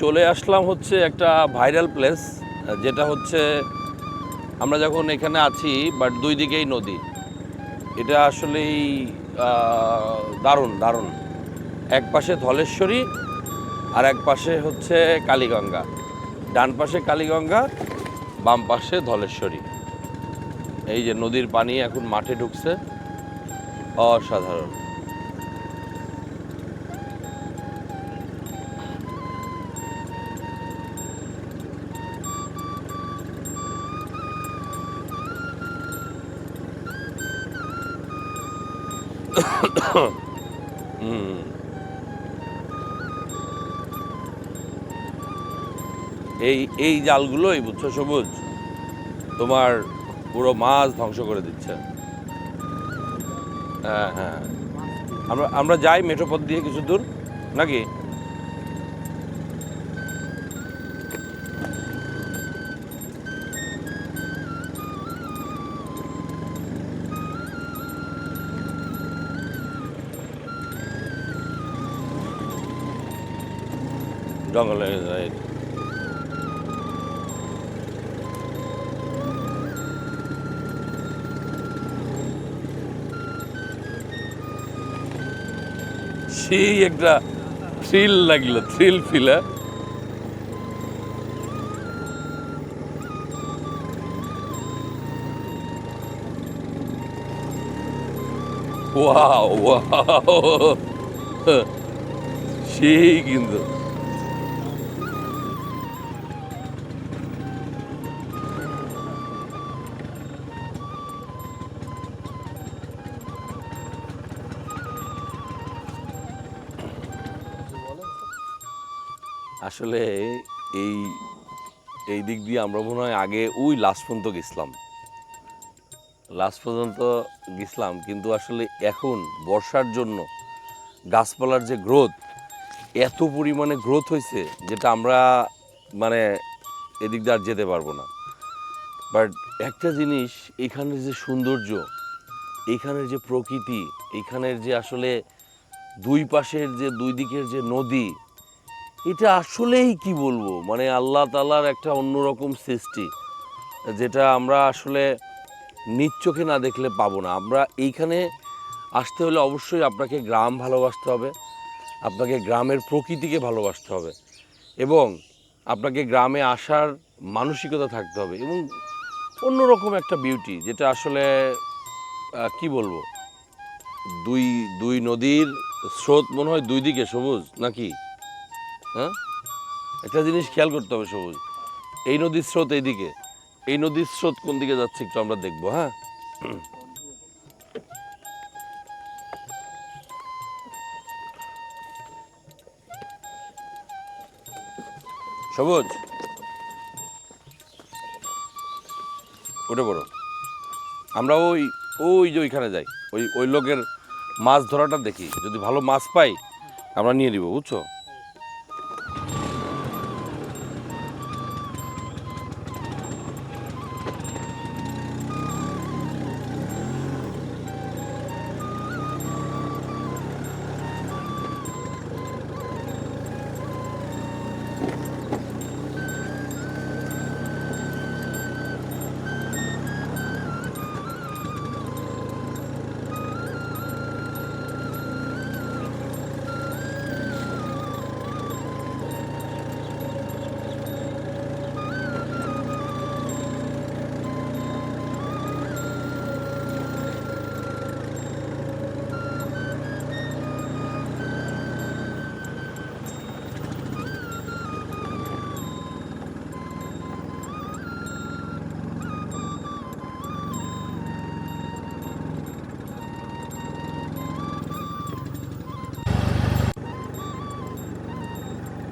চলে আসলাম হচ্ছে একটা ভাইরাল প্লেস যেটা হচ্ছে আমরা যখন এখানে আছি বাট দুই দিকেই নদী। এটা আসলেই দারুণ দারুণ। এক পাশে ধলেশ্বরী, আর এক পাশে হচ্ছে কালীগঙ্গা। ডান পাশে কালীগঙ্গা, বাম পাশে ধলেশ্বরী। এই যে নদীর পানি এখন মাঠে ঢুকছে। অসাধারণ। এই এই জালগুলোই বুঝছ সবুজ? তোমার পুরো মাছ ধ্বংস করে দিচ্ছে। হ্যাঁ হ্যাঁ। আমরা আমরা যাই মেঠো পথ দিয়ে কিছু দূর, নাকি? জঙ্গলে right. সেই একটা থ্রিল লাগল থ্রিল ফিল ওয়াও ওয়াও সেই কিন্তু। আসলে এই এই দিক দিয়ে আমরা মনে হয় আগে ওই লাস্ট পর্যন্ত গেছিলাম। লাস্ট পর্যন্ত গেছিলাম, কিন্তু আসলে এখন বর্ষার জন্য গাছপালার যে গ্রোথ এত পরিমাণে গ্রোথ হয়েছে যেটা আমরা মানে এদিক দিয়ে আর যেতে পারব না। বাট একটা জিনিস, এখানের যে সৌন্দর্য, এখানের যে প্রকৃতি, এখানের যে আসলে দুই পাশের যে, দুই দিকের যে নদী এটা আসলেই কি বলব? মানে আল্লাহ তালার একটা অন্যরকম সৃষ্টি, যেটা আমরা আসলে নিজ চোখে না দেখলে পাবো না। আমরা এইখানে আসতে হলে অবশ্যই আপনাকে গ্রাম ভালোবাসতে হবে, আপনাকে গ্রামের প্রকৃতিকে ভালোবাসতে হবে এবং আপনাকে গ্রামে আসার মানসিকতা থাকতে হবে এবং অন্যরকম একটা বিউটি যেটা আসলে কি বলব? দুই দুই নদীর স্রোত মনে হয় দুই দিকে, সবুজ নাকি? হ্যাঁ? একটা জিনিস খেয়াল করতে হবে সবুজ। এই নদীর স্রোত এইদিকে। এই নদীর স্রোত কোন দিকে যাচ্ছে একটু আমরা দেখব হ্যাঁ? সবুজ। উঠে পড়ো। আমরা ওই ওই যে ওইখানে যাই। ওই ওই লোকের মাছ ধরাটা দেখি। যদি ভালো মাছ পাই, আমরা নিয়ে নিব, বুঝছ?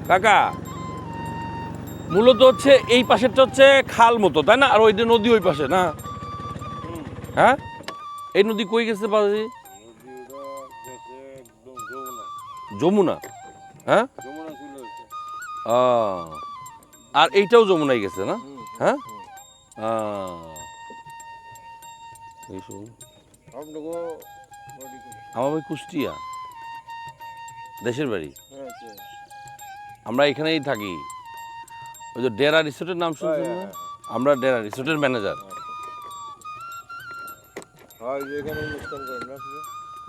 কাকা, মূলত হচ্ছে এই পাশেরটা হচ্ছে খাল মতো, তাই না? আর ওই নদী ওই পাশে, না? হ্যাঁ? এই নদী কই গেছে যমুনা। হ্যাঁ? আর এইটাও যমুনায় গেছে, না? হ্যাঁ। আমার ভাই কুষ্টিয়া, দেশের বাড়ি? আমরা এখানেই থাকি। ওই যে ডেরা রিসোর্টের নাম শুনছেন না? হ্যাঁ, আমরা ডেরা রিসোর্টের ম্যানেজার।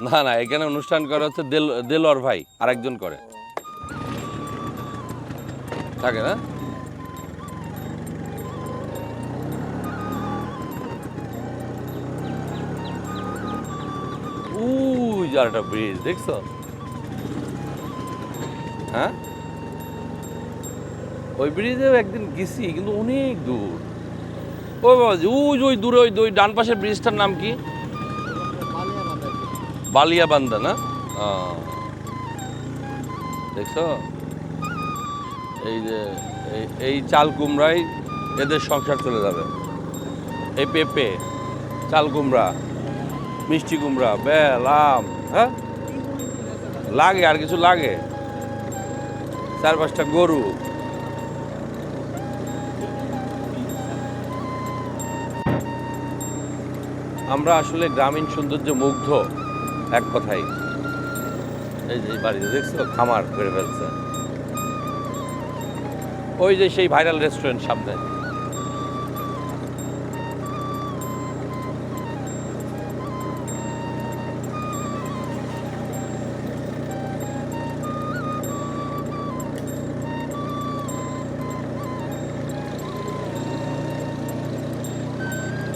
না না এখানে অনুষ্ঠান করে হচ্ছে দেল দেলোয়ার ভাই আরেকজন করে। থাকে না? উই যে একটা ব্রিজ দেখছ? হ্যাঁ? ওই ব্রিজেও একদিন গেছি, কিন্তু অনেক দূর। ওই বাবা, ওই ওই দূরে, ওই ওই ডান পাশের ব্রিজটার নাম কি? বালিয়াবান্ধা না। দেখছ? এই যে এই চাল কুমড়াই এদের সংসার চলে যাবে। এই পেঁপে, চাল কুমড়া, মিষ্টি কুমড়া, বেল, আম হ্যাঁ? লাগে, আর কিছু লাগে? চার পাঁচটা গরু। আমরা আসলে গ্রামীণ সৌন্দর্য মুগ্ধ, এক কথাই এই যে বাড়িতে দেখছ? খামার করে ফেলছে। ওই যে সেই ভাইরাল রেস্টুরেন্ট সামনে।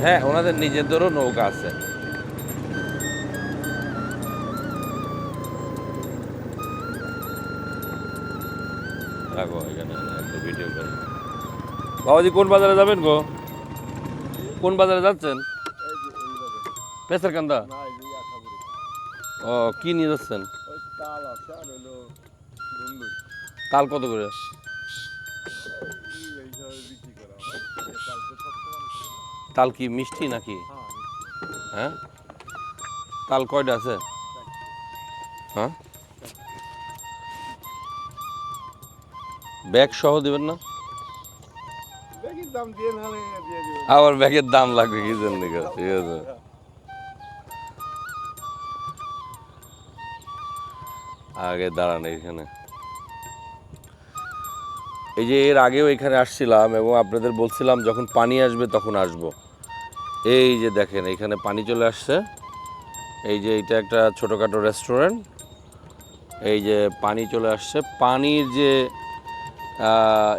হ্যাঁ ওনাদের নিজেদেরও নৌকা আছে। রাখো এখানে একটা ভিডিও করে। বাবাজি কোন বাজারে যাবেন গো? কোন বাজারে যাচ্ছেন? পেসার কান্দা। ও কি নিয়ে যাচ্ছেন। তাল কত করে? তাল কি মিষ্টি নাকি? হ্যাঁ, তাল কয়টা আছে? হ্যাঁ? ব্যাগ সহ দেবেন না। আবার ব্যাগের দাম লাগবে কি জন্য ঠিক আছে। আগে দাঁড়ান এখানে এই যে এর আগেও এখানে আসছিলাম এবং আপনাদের বলছিলাম যখন পানি আসবে তখন আসব। এই যে দেখেন, এখানে পানি চলে আসছে। এই যে এটা একটা ছোটোখাটো রেস্টুরেন্ট এই যে পানি চলে আসছে। পানির যে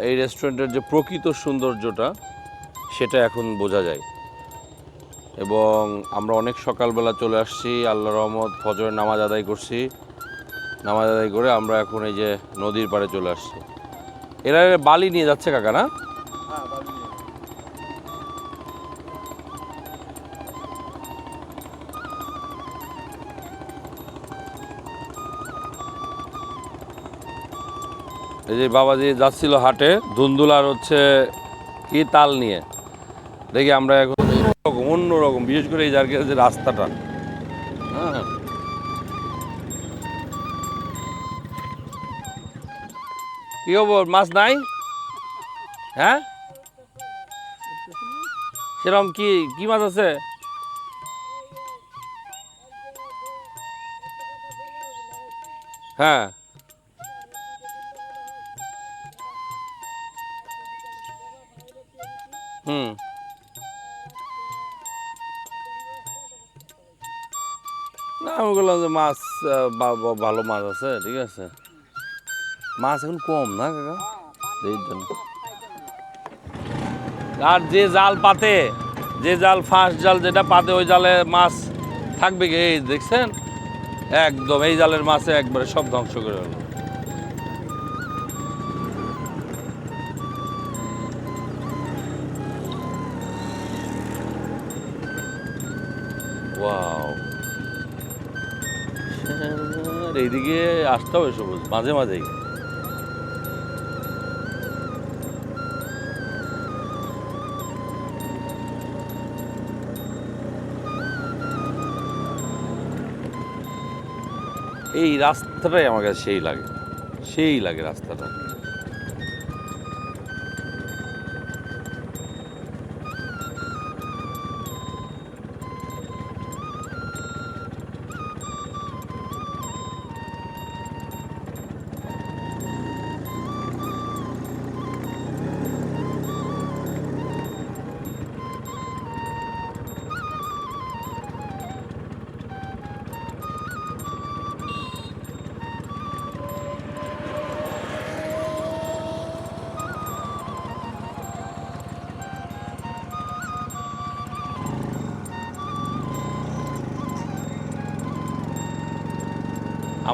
এই রেস্টুরেন্টের যে প্রকৃত সৌন্দর্যটা, সেটা এখন বোঝা যায়। এবং আমরা অনেক সকালবেলা চলে আসছি আল্লাহ রহমত, ফজরের নামাজ আদায় করছি। নামাজ আদায় করে আমরা এখন এই যে নদীর পাড়ে চলে আসছি। এরা বালি নিয়ে যাচ্ছে কাকা, না। এই যে বাবাজি যাচ্ছিল হাটে, ধুন্দুল আর হচ্ছে কি তাল নিয়ে দেখি আমরা এখন অন্যরকম, বিশেষ করে এই যে রাস্তাটা কি খবর মাছ নাই? হ্যাঁ? সেরকম কি কি মাছ আছে? হ্যাঁ। হুম। না আমি বললাম যে মাছ ভালো মাছ আছে, ঠিক আছে। মাছ এখন কম না কাকা? এই জন্য। আর যে জাল পাতে যে জাল ফার্স্ট জাল যেটা পাতে ওই জালে মাছ থাকবে কি? এই দেখছেন? একদম এই জালের মাছে একবারে সব ধ্বংস করে হলো আর এইদিকে আসতে হবে সবুজ মাঝে মাঝেই। এই রাস্তাটাই আমার কাছে সেই লাগে সেই লাগে রাস্তাটা।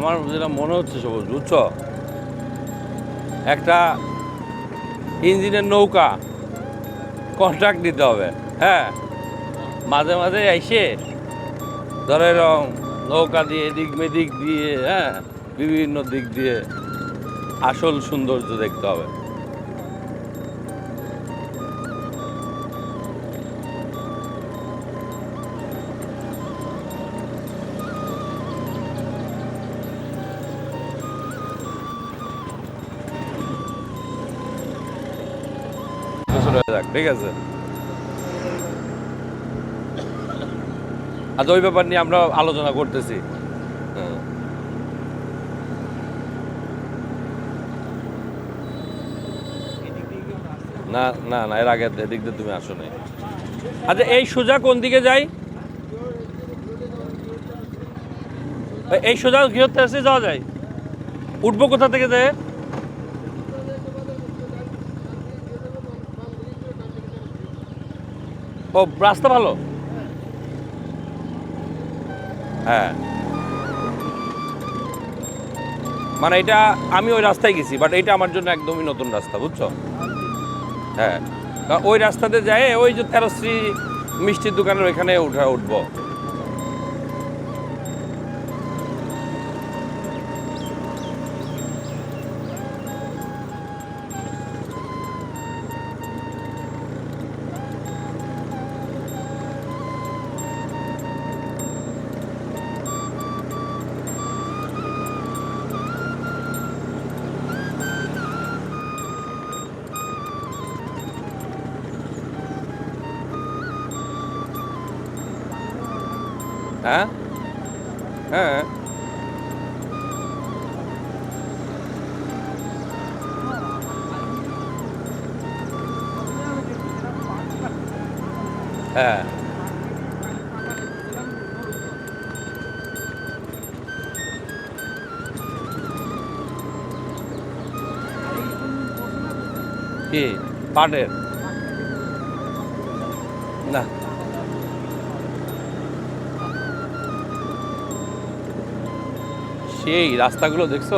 আমার যেটা মনে হচ্ছে সবুজ, বুঝছ? একটা ইঞ্জিনের নৌকা কন্ট্রাক্ট দিতে হবে হ্যাঁ? মাঝে মাঝে এসে ধরে এরকম নৌকা দিয়ে এদিক মেদিক দিয়ে হ্যাঁ? বিভিন্ন দিক দিয়ে আসল সৌন্দর্য দেখতে হবে। শুরু হয়ে ঠিক আছে। আচ্ছা ওই ব্যাপার নিয়ে আমরা আলোচনা করতেছি। হ্যাঁ। না না না, এর আগে এদিক দিয়ে তুমি আসো নাই। আচ্ছা এই সোজা কোন দিকে যাই? এই সোজা গৃহস্থ যাওয়া যায়। উঠবো কোথা থেকে যায় ও, রাস্তা ভালো? হ্যাঁ। মানে এটা আমি ওই রাস্তায় গেছি বাট এটা আমার জন্য একদমই নতুন রাস্তা, বুঝছ? হ্যাঁ। ওই রাস্তাতে যায় ওই যে তেরশ্রী মিষ্টির দোকানের ওইখানে উঠা, উঠবো। হ্যাঁ? হ্যাঁ। হ্যাঁ। কি? পাটের? সেই রাস্তাগুলো দেখছ?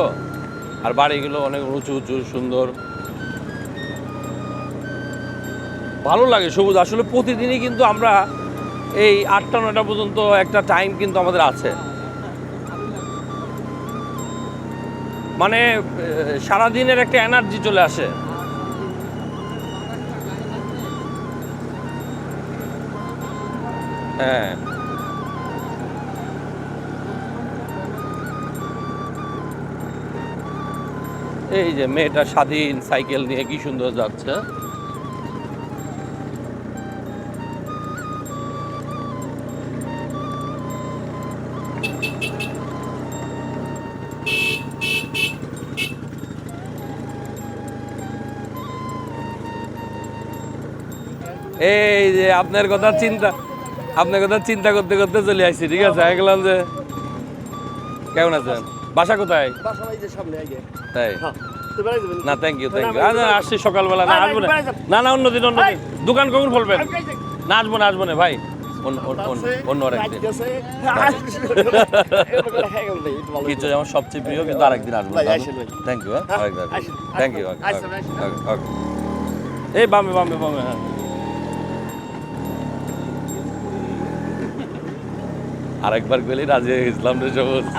আর বাড়িগুলো অনেক উঁচু উঁচু, সুন্দর। ভালো লাগে সবুজ। আসলে প্রতিদিনই কিন্তু আমরা এই আটটা নটা পর্যন্ত একটা টাইম কিন্তু আমাদের আছে। মানে সারাদিনের একটা এনার্জি চলে আসে। হ্যাঁ। এই যে মেয়েটা স্বাধীন সাইকেল নিয়ে কি সুন্দর যাচ্ছে। এই যে আপনার কথা চিন্তা, আপনার কথা চিন্তা করতে করতে চলে আসছি, ঠিক আছে? গেলাম যে, কেমন আছেন? বাসা কোথায়? বাসা সামনে তাই? হ্যাঁ না থ্যাংক ইউ থ্যাংক ইউ না, আসছি সকালবেলা না আসব না। না না অন্যদিন অন্যদিন দোকান কখন খুলবেন। না আসব না আসব না ভাই। অন্য আরেকদিন। কিছু আমার সবচেয়ে প্রিয় কিন্তু আরেকদিন আসব। থ্যাংক ইউ হ্যাঁ, থ্যাংক ইউ। এই বামে বামে বামে হ্যাঁ। আরেকবার গেলে রাজি হয়ে গেছিলাম রে সবুজ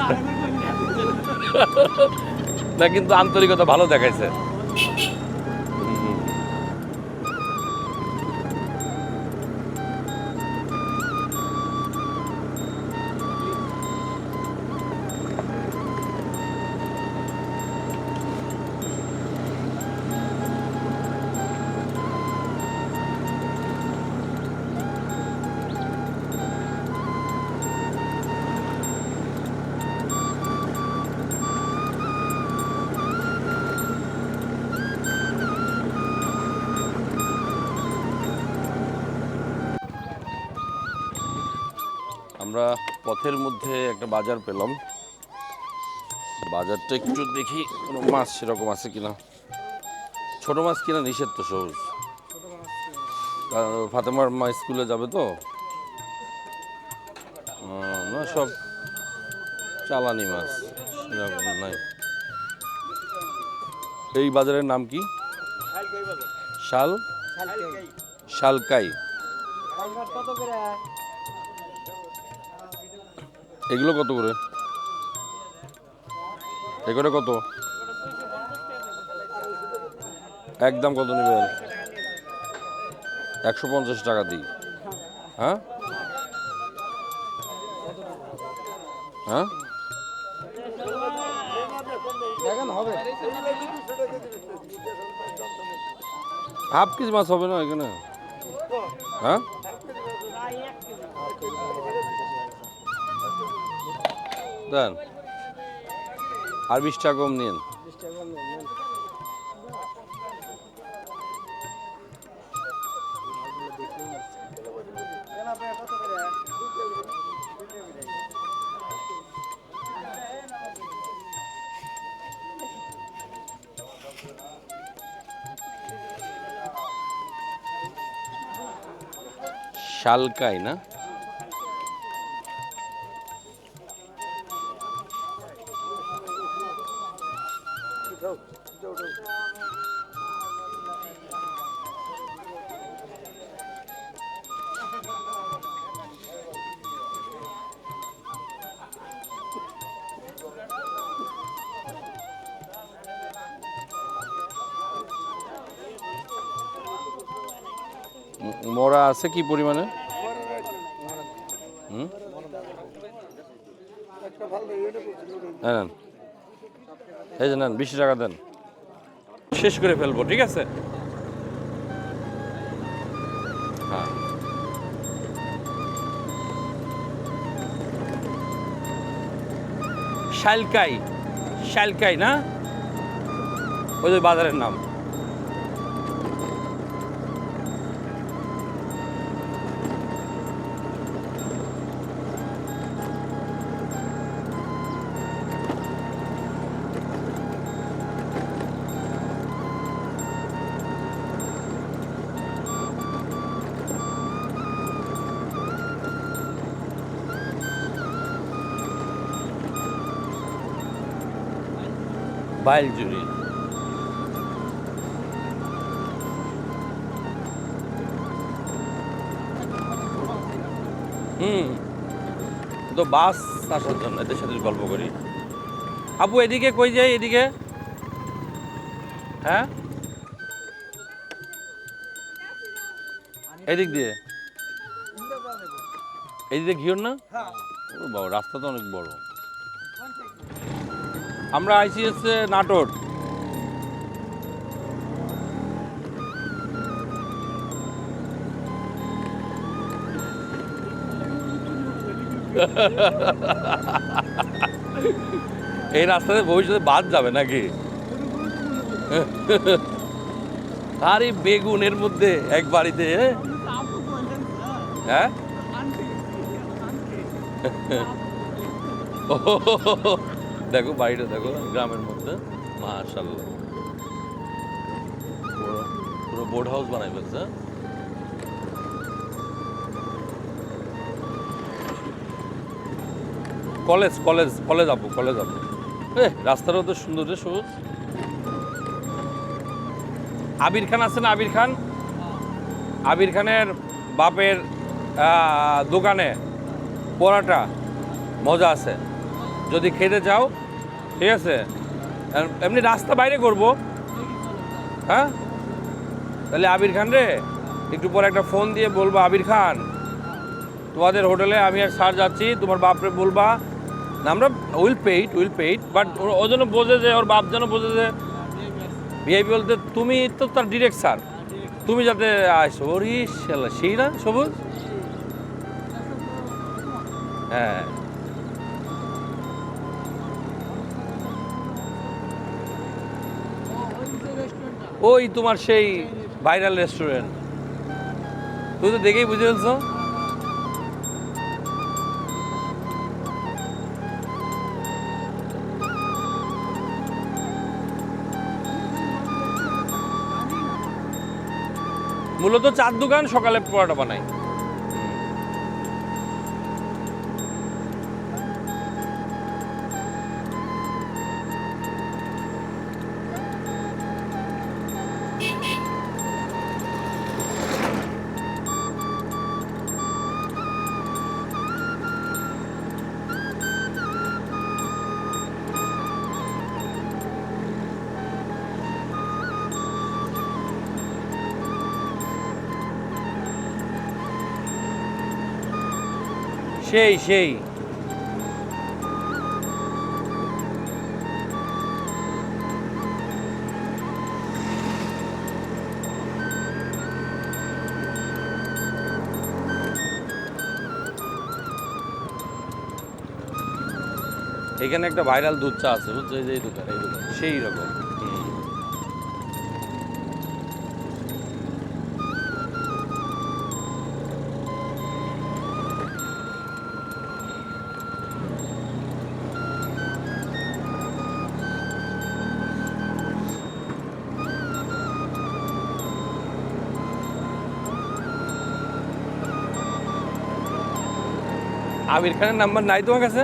না কিন্তু আন্তরিকতা ভালো দেখাইছে। আমরা পথের মধ্যে একটা বাজার পেলাম। বাজারটা একটু দেখি কোনো মাছ সেরকম আছে কিনা। ছোট মাছ কিনা নিষেধ তো কারণ ফাতেমার মা স্কুলে যাবে তো? না সব চালানি মাছ এরকম নাই। এই বাজারের নাম কি? শাল? শালকাই। এগুলো কত করে? এগুলো কত? একদম কত নেবেন? একশো পঞ্চাশ টাকা দিই। হ্যাঁ? হ্যাঁ? হাফ কেজি মাছ হবে না এখানে? হ্যাঁ? দেন। আর বিশ টাকা কম নিন। শালকাই না? আছে কি পরিমাণে? এই যে নেন, বিশ টাকা দেন। শেষ করে ফেলব, ঠিক আছে? হ্যাঁ। শালকাই শালকাই না? ওই বাজারের নাম। বাইল জুড়ি। হুম তো বাস আসার জন্য এদের সাথে গল্প করি। আপু এদিকে কই যাই এদিকে? হ্যাঁ? এদিক দিয়ে? এদিকে ঘিওর না? ও বাবা রাস্তা তো অনেক বড়। আমরা আইসি হচ্ছে নাটোর। এই রাস্তাতে ভবিষ্যতে বাদ যাবে নাকি? আরে বেগুনের মধ্যে এক বাড়িতে হ্যাঁ? দেখো, বাড়িটা দেখো, গ্রামের মধ্যে। মাশাল্লাহ পুরো বোর্ড হাউস বানাই ফেলছে? কলেজ কলেজ কলেজ আপু কলেজ আপু। এ, রাস্তাটাও তো সুন্দর সবুজ। আবির খান আছে না, আবির খান? আবির খানের বাপের দোকানে পরাটা, মজা আছে। যদি খেতে চাও ঠিক আছে? এমনি রাস্তা বাইরে করব। হ্যাঁ? তাহলে আবির খান রে, একটু পরে একটা ফোন দিয়ে বলব, আবির খান, তোমাদের হোটেলে আমি আর স্যার যাচ্ছি, তোমার বাপরে বলবা। না, আমরা will paid will paid, but ও যেন বোঝে যে, ওর বাপ যেন বোঝে যে, ভিআইপি বলতে তুমি তো তার ডিরেক্ট স্যার। তুমি যাতে আসো ওর সেই না, সবুজ? হ্যাঁ। ওই তোমার সেই ভাইরাল রেস্টুরেন্ট। তুই তো দেখেই বুঝে ফেলছো। মূলত চার দোকান সকালে পরোটা বানাই সেই সেই। এখানে একটা ভাইরাল দুধ চা আছে, বুঝছ? এই দোকান এই দোকান সেই রকম আমির খানের নাম্বার নাই তোমার কাছে?